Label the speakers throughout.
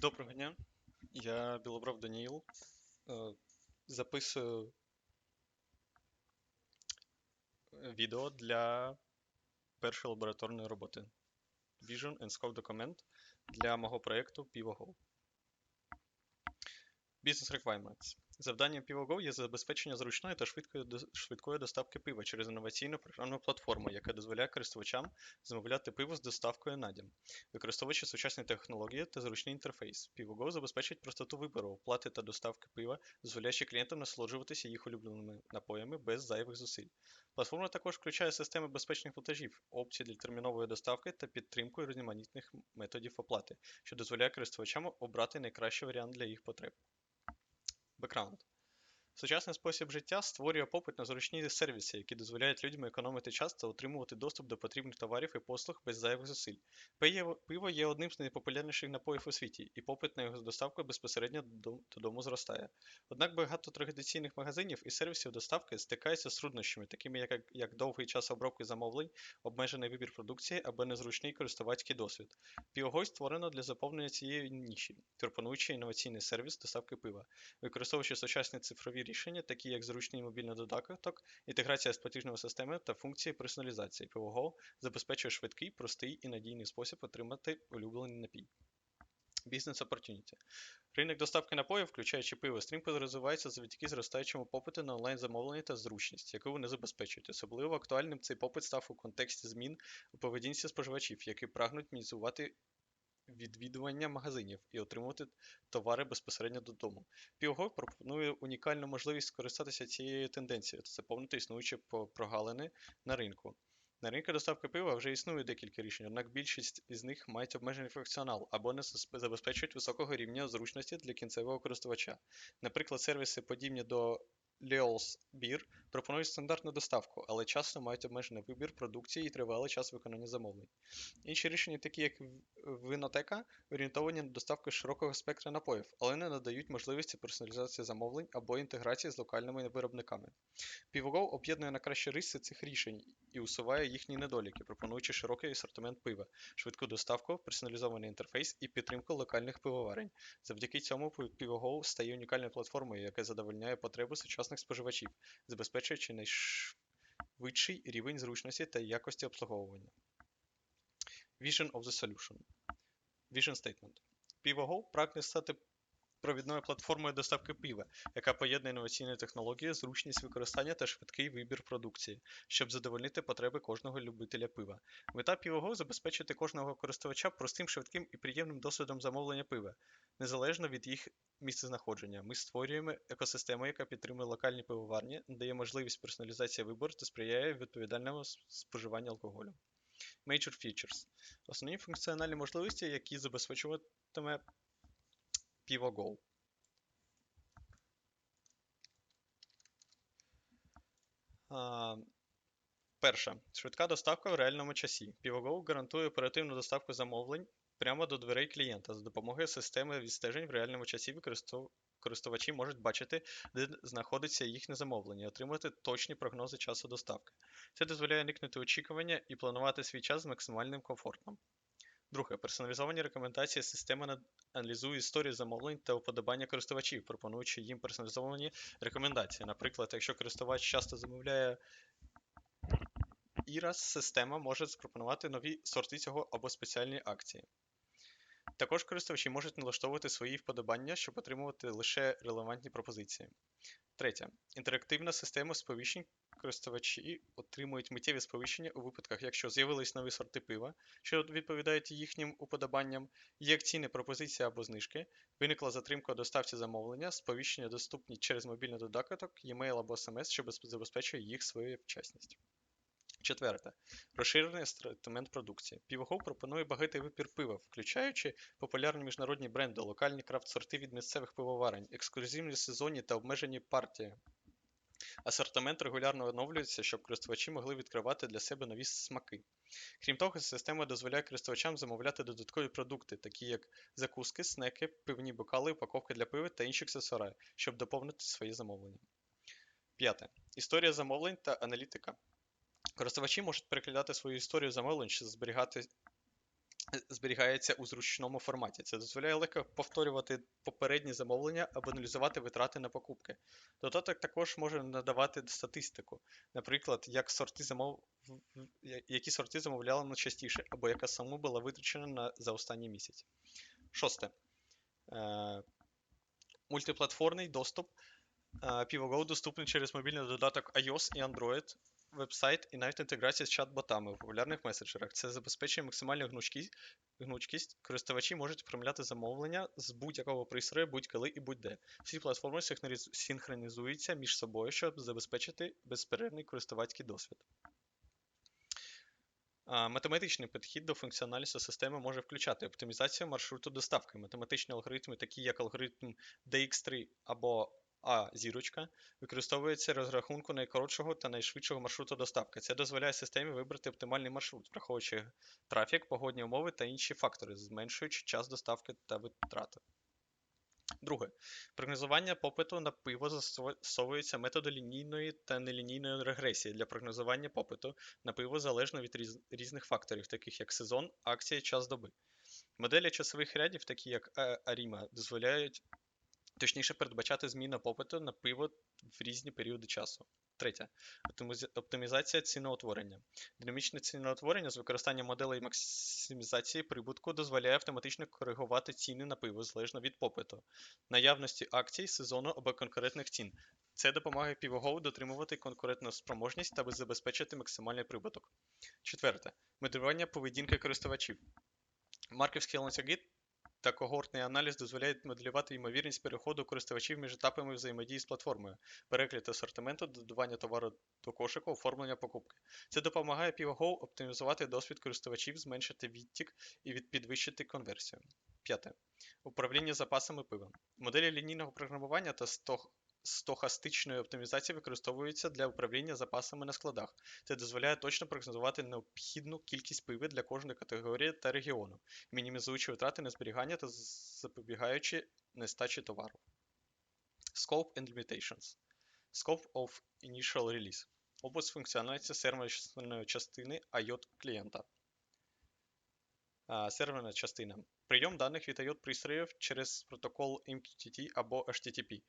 Speaker 1: Доброго дня, я Білобров Даніїл. Е, Записую відео для першої лабораторної роботи Vision and Scope Document для мого проєкту PivoGo. Business Requirements. Завданням PivoGo є забезпечення зручної та швидкої, швидкої доставки пива через інноваційну програмну платформу, яка дозволяє користувачам замовляти пиво з доставкою на дім. Використовуючи сучасні технології та зручний інтерфейс, PivoGo забезпечить простоту вибору, оплати та доставки пива, дозволяючи клієнтам насолоджуватися їх улюбленими напоями без зайвих зусиль. Платформа також включає системи безпечних платежів, опції для термінової доставки та підтримку різноманітних методів оплати, що дозволяє користувачам обрати найкращий варіант для їх потреб. Бекграунд. Сучасний спосіб життя створює попит на зручні сервіси, які дозволяють людям економити час та отримувати доступ до потрібних товарів і послуг без зайвих зусиль. Пиво є одним з найпопулярніших напоїв у світі, і попит на його доставку безпосередньо додому зростає. Однак багато традиційних магазинів і сервісів доставки стикаються з труднощами, такими як, як довгий час обробки замовлень, обмежений вибір продукції або незручний користувацький досвід. Півогой створено для заповнення цієї ніші, пропонуючи інноваційний сервіс доставки пива. Використовуючи сучасні цифрові рішення, такі як зручний мобільний додаток, інтеграція з платіжною системою та функції персоналізації, PivoGo забезпечує швидкий, простий і надійний спосіб отримати улюблений напій. Бізнес Opportunity. Ринок доставки напоїв, включаючи пиво, стрімко розвивається завдяки зростаючому попиту на онлайн-замовлення та зручність, яку вони забезпечують. Особливо актуальним цей попит став у контексті змін у поведінці споживачів, які прагнуть мінімізувати відвідування магазинів і отримувати товари безпосередньо додому. Півго пропонує унікальну можливість скористатися цією тенденцією та заповнити існуючі прогалини на ринку. На ринку доставки пива вже існує декілька рішень, однак більшість із них мають обмежений функціонал або не забезпечують високого рівня зручності для кінцевого користувача. Наприклад, сервіси, подібні до Beer, пропонують стандартну доставку, але часто мають обмежений вибір продукції і тривалий час виконання замовлень. Інші рішення, такі як Винотека, орієнтовані на доставку широкого спектра напоїв, але не надають можливості персоналізації замовлень або інтеграції з локальними виробниками. PivoGo об'єднує на кращі риси цих рішень і усуває їхні недоліки, пропонуючи широкий асортимент пива, швидку доставку, персоналізований інтерфейс і підтримку локальних пивоварень. Завдяки цьому PivoGo стає унікальною платформою, яка задовольняє потреби сучасних споживачів, забезпечуючи найшвидший рівень зручності та якості обслуговування. Vision of the Solution. Vision Statement. PivoGo прагне стати провідною платформою доставки пива, яка поєднує інноваційні технології, зручність використання та швидкий вибір продукції, щоб задовольнити потреби кожного любителя пива. Мета PivoGo – забезпечити кожного користувача простим, швидким і приємним досвідом замовлення пива, незалежно від їх місцезнаходження. Ми створюємо екосистему, яка підтримує локальні пивоварні, дає можливість персоналізації вибору та сприяє відповідальному споживанню алкоголю. Major Features. Основні функціональні можливості, які забезпечуватиме PivoGo. А, Перше. Швидка доставка в реальному часі. PivoGo гарантує оперативну доставку замовлень прямо до дверей клієнта. За допомогою системи відстежень в реальному часі користувачі можуть бачити, де знаходиться їхнє замовлення, і отримати точні прогнози часу доставки. Це дозволяє уникнути очікування і планувати свій час з максимальним комфортом. Друге. Персоналізовані рекомендації. Система аналізує історію замовлень та уподобання користувачів, пропонуючи їм персоналізовані рекомендації. Наприклад, якщо користувач часто замовляє Іра система може запропонувати нові сорти цього або спеціальні акції. Також користувачі можуть налаштовувати свої вподобання, щоб отримувати лише релевантні пропозиції. Третє. Інтерактивна система сповіщень. Користувачі отримують миттєві сповіщення у випадках, якщо з'явились нові сорти пива, що відповідають їхнім уподобанням, є акційні пропозиції або знижки, виникла затримка у доставці замовлення, сповіщення доступні через мобільний додаток, e-mail або SMS, що забезпечує їх своєчасність. Четверте. Розширений асортимент продукції. PivoGo пропонує багатий вибір пива, включаючи популярні міжнародні бренди, локальні крафт-сорти від місцевих пивоварень, ексклюзивні сезонні та обмежені партії. Асортимент регулярно оновлюється, щоб користувачі могли відкривати для себе нові смаки. Крім того, система дозволяє користувачам замовляти додаткові продукти, такі як закуски, снеки, пивні бокали, упаковки для пива та інші аксесуари, щоб доповнити свої замовлення. П'яте. Історія замовлень та аналітика. Користувачі можуть переглядати свою історію замовлень, щоб зберігати зберігається у зручному форматі. Це дозволяє легко повторювати попередні замовлення або аналізувати витрати на покупки. Додаток також може надавати статистику, наприклад, як сорти замов... які сорти замовляли найчастіше, або яка сума була витрачена на... за останній місяць. Шосте. Е... Мультиплатформний доступ. Е... PivoGo доступний через мобільний додаток iOS і Android веб-сайт і навіть інтеграція з чат-ботами у популярних меседжерах. Це забезпечує максимальну гнучкість. гнучкість. Користувачі можуть оформляти замовлення з будь-якого пристрою, будь-коли і будь-де. Всі платформи синхронізуються між собою, щоб забезпечити безперервний користувацький досвід. Математичний підхід до функціональності системи може включати оптимізацію маршруту доставки. Математичні алгоритми, такі як алгоритм DX3 або а зірочка використовується розрахунку найкоротшого та найшвидшого маршруту доставки. Це дозволяє системі вибрати оптимальний маршрут, враховуючи трафік, погодні умови та інші фактори, зменшуючи час доставки та витрати. Друге. Прогнозування попиту на пиво застосовується методи лінійної та нелінійної регресії для прогнозування попиту на пиво залежно від різних факторів, таких як сезон, акції, час доби. Моделі часових рядів, такі як Аріма, дозволяють точніше передбачати зміни попиту на пиво в різні періоди часу. Третє. Оптимізація ціноутворення. Динамічне ціноутворення з використанням моделей максимізації прибутку дозволяє автоматично коригувати ціни на пиво залежно від попиту, наявності акцій, сезону або конкурентних цін. Це допомагає півогоу дотримувати конкурентну спроможність та забезпечити максимальний прибуток. Четверте. Моделювання поведінки користувачів. Марківський ланцюги та когортний аналіз дозволяють моделювати ймовірність переходу користувачів між етапами взаємодії з платформою, перегляд асортименту, додавання товару до кошику, оформлення покупки. Це допомагає PivoGo оптимізувати досвід користувачів, зменшити відтік і підвищити конверсію. П'яте. Управління запасами пива. Моделі лінійного програмування та стохастичної оптимізації використовуються для управління запасами на складах. Це дозволяє точно прогнозувати необхідну кількість пиви для кожної категорії та регіону, мінімізуючи витрати на зберігання та запобігаючи нестачі товару. Scope and Limitations. Scope of Initial Release. Область функціональності серверної частини IOT клієнта. Серверна частина. Прийом даних від IOT пристроїв через протокол MQTT або HTTP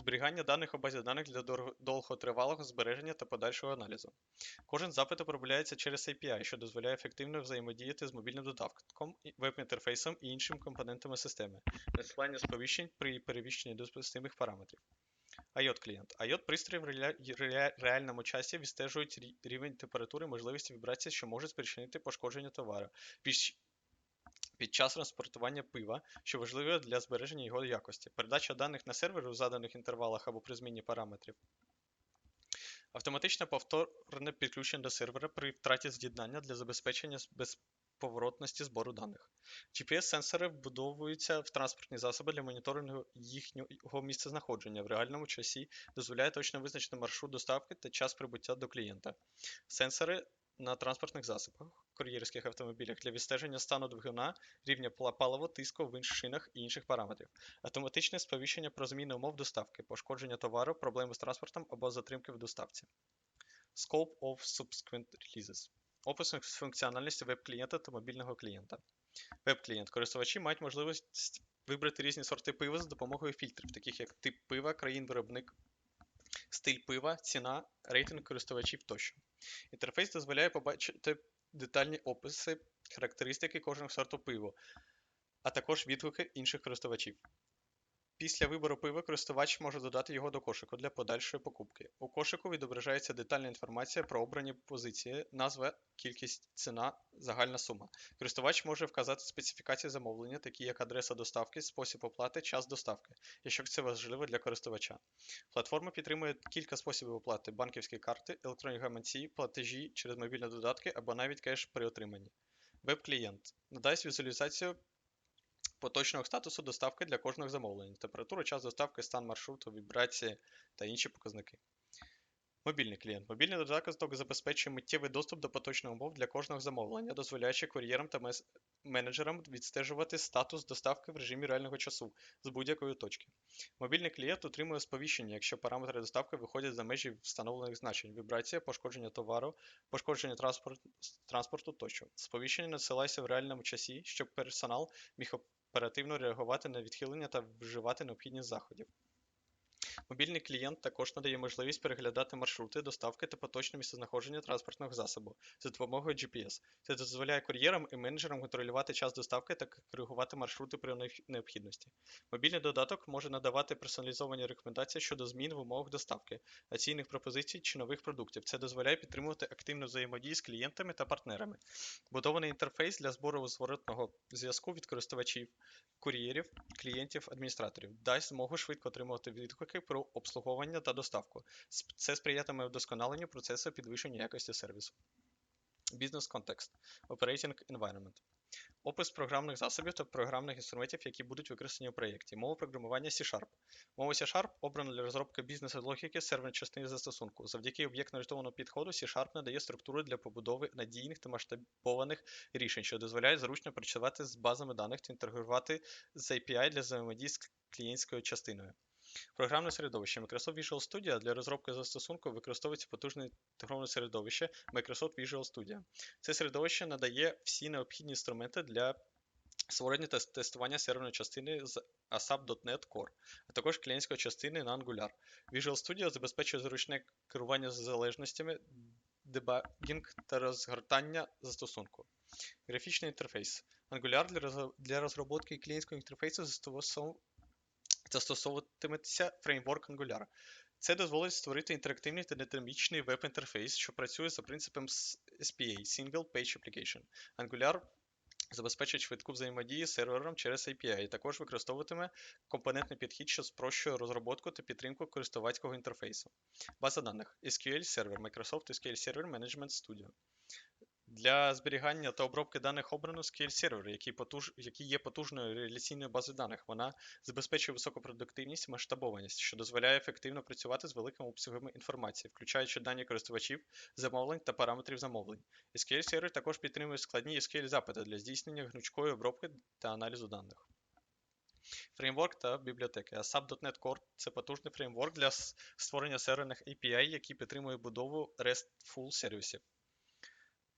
Speaker 1: зберігання даних у базі даних для довготривалого збереження та подальшого аналізу. Кожен запит обробляється через API, що дозволяє ефективно взаємодіяти з мобільним додатком, веб-інтерфейсом і іншими компонентами системи, надсилання сповіщень при перевіщенні допустимих параметрів. IOT клієнт. IOT пристрої в реальному часі відстежують рівень температури, можливості вібрації, що можуть спричинити пошкодження товару під час транспортування пива, що важливо для збереження його якості, передача даних на сервер у заданих інтервалах або при зміні параметрів. Автоматичне повторне підключення до сервера при втраті з'єднання для забезпечення безповоротності збору даних. GPS-сенсори вбудовуються в транспортні засоби для моніторингу їхнього місцезнаходження в реальному часі, дозволяє точно визначити маршрут доставки та час прибуття до клієнта. Сенсори на транспортних засобах, кур'єрських автомобілях для відстеження стану двигуна, рівня палива, тиску в інших шинах і інших параметрів, автоматичне сповіщення про зміни умов доставки, пошкодження товару, проблеми з транспортом або затримки в доставці. Scope of Subsequent Releases. Опис функціональності веб-клієнта та мобільного клієнта. Веб-клієнт. Користувачі мають можливість вибрати різні сорти пива за допомогою фільтрів, таких як тип пива, країн-виробник, стиль пива, ціна, рейтинг користувачів тощо. Інтерфейс дозволяє побачити детальні описи, характеристики кожного сорту пива, а також відгуки інших користувачів. Після вибору пива користувач може додати його до кошику для подальшої покупки. У кошику відображається детальна інформація про обрані позиції, назва, кількість, ціна, загальна сума. Користувач може вказати специфікації замовлення, такі як адреса доставки, спосіб оплати, час доставки, якщо це важливо для користувача. Платформа підтримує кілька способів оплати: банківські карти, електронні гаманці, платежі через мобільні додатки або навіть кеш при отриманні. Веб-клієнт надасть візуалізацію поточного статусу доставки для кожного замовлення, температура, час доставки, стан маршруту, вібрації та інші показники. Мобільний клієнт. Мобільний додаток забезпечує миттєвий доступ до поточних умов для кожного замовлення, дозволяючи кур'єрам та менеджерам відстежувати статус доставки в режимі реального часу з будь-якої точки. Мобільний клієнт отримує сповіщення, якщо параметри доставки виходять за межі встановлених значень, вібрація, пошкодження товару, пошкодження транспорт, транспорту тощо. Сповіщення надсилається в реальному часі, щоб персонал міг оперативно реагувати на відхилення та вживати необхідні заходів. Мобільний клієнт також надає можливість переглядати маршрути доставки та поточне місцезнаходження транспортного засобу за допомогою GPS. Це дозволяє кур'єрам і менеджерам контролювати час доставки та коригувати маршрути при необхідності. Мобільний додаток може надавати персоналізовані рекомендації щодо змін в умовах доставки, акційних пропозицій чи нових продуктів. Це дозволяє підтримувати активну взаємодію з клієнтами та партнерами. Будований інтерфейс для збору зворотного зв'язку від користувачів, кур'єрів, клієнтів, адміністраторів дасть змогу швидко отримувати відгуки про обслуговування та доставку. Це сприятиме вдосконаленню процесу підвищення якості сервісу. Бізнес-контекст. Operating Environment. Опис програмних засобів та програмних інструментів, які будуть використані у проєкті. Мова програмування C-Sharp. Мова C-Sharp обрана для розробки бізнес-логіки серверної частини застосунку. Завдяки об'єктно-орієнтованому підходу C-Sharp надає структури для побудови надійних та масштабованих рішень, що дозволяють зручно працювати з базами даних та інтегрувати з API для взаємодії з клієнтською частиною. Програмне середовище Microsoft Visual Studio для розробки застосунку використовується потужне інтегроване середовище Microsoft Visual Studio. Це середовище надає всі необхідні інструменти для створення та тестування серверної частини з ASAP.NET Core, а також клієнтської частини на Angular. Visual Studio забезпечує зручне керування залежностями, дебагінг та розгортання застосунку. Графічний інтерфейс. Angular для, розробки клієнтського інтерфейсу застосов- застосовуватиметься фреймворк Angular. Це дозволить створити інтерактивний та динамічний веб-інтерфейс, що працює за принципом SPA – Single Page Application. Angular забезпечить швидку взаємодію з сервером через API і також використовуватиме компонентний підхід, що спрощує розробку та підтримку користувацького інтерфейсу. База даних SQL Server Microsoft SQL Server Management Studio. Для зберігання та обробки даних обрано SQL Server, який, потуж... який є потужною реляційною базою даних. Вона забезпечує високу продуктивність і масштабованість, що дозволяє ефективно працювати з великими обсягами інформації, включаючи дані користувачів, замовлень та параметрів замовлень. SQL Server також підтримує складні SQL запити для здійснення гнучкої обробки та аналізу даних. Фреймворк та бібліотеки. ASAP.NET Core – це потужний фреймворк для створення серверних API, який підтримує будову RESTful сервісів.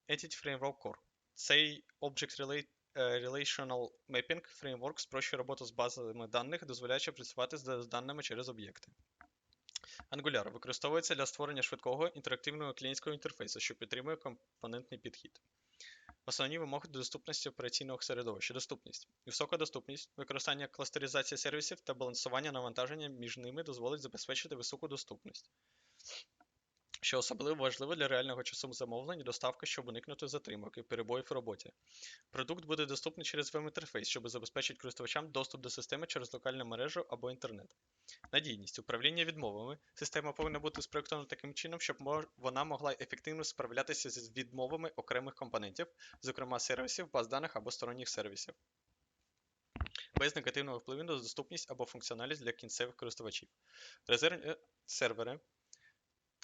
Speaker 1: Entity Framework Core. Цей Object е, Relational Mapping фреймворк спрощує роботу з базами даних, дозволяючи працювати з даними через об'єкти. Angular використовується для створення швидкого інтерактивного клієнтського інтерфейсу, що підтримує компонентний підхід. Основні вимоги до доступності операційного середовища. Доступність. Висока доступність, використання кластеризації сервісів та балансування навантаження між ними дозволить забезпечити високу доступність що особливо важливо для реального часу замовлень і доставки, щоб уникнути затримок і перебоїв у роботі. Продукт буде доступний через веб-інтерфейс, щоб забезпечити користувачам доступ до системи через локальну мережу або інтернет. Надійність. Управління відмовами. Система повинна бути спроєктована таким чином, щоб вона могла ефективно справлятися з відмовами окремих компонентів, зокрема сервісів, баз даних або сторонніх сервісів. Без негативного впливу на доступність або функціоналість для кінцевих користувачів. Резервні сервери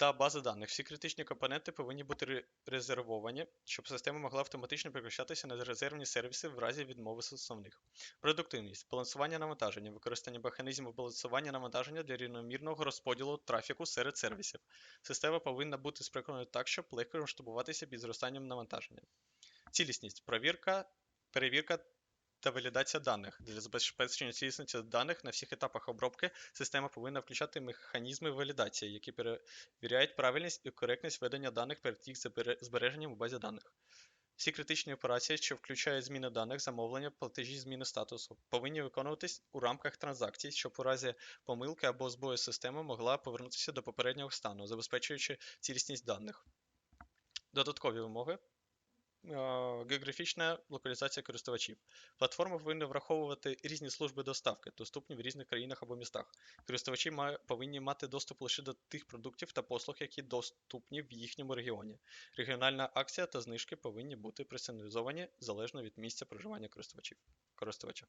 Speaker 1: та бази даних. Всі критичні компоненти повинні бути резервовані, щоб система могла автоматично переключатися на резервні сервіси в разі відмови з основних. Продуктивність, балансування навантаження, використання механізмів балансування навантаження для рівномірного розподілу трафіку серед сервісів. Система повинна бути спроєктована так, щоб легко масштабуватися під зростанням навантаження. Цілісність, провірка, перевірка та валідація даних. Для забезпечення цілісності даних на всіх етапах обробки система повинна включати механізми валідації, які перевіряють правильність і коректність ведення даних перед їх збереженням у базі даних. Всі критичні операції, що включають зміни даних, замовлення, платежі, зміни статусу, повинні виконуватись у рамках транзакцій, щоб у разі помилки або збою система могла повернутися до попереднього стану, забезпечуючи цілісність даних. Додаткові вимоги. Е, Географічна локалізація користувачів. Платформа повинна враховувати різні служби доставки, доступні в різних країнах або містах. Користувачі повинні мати доступ лише до тих продуктів та послуг, які доступні в їхньому регіоні. Регіональна акція та знижки повинні бути персоналізовані залежно від місця проживання користувачів. користувача.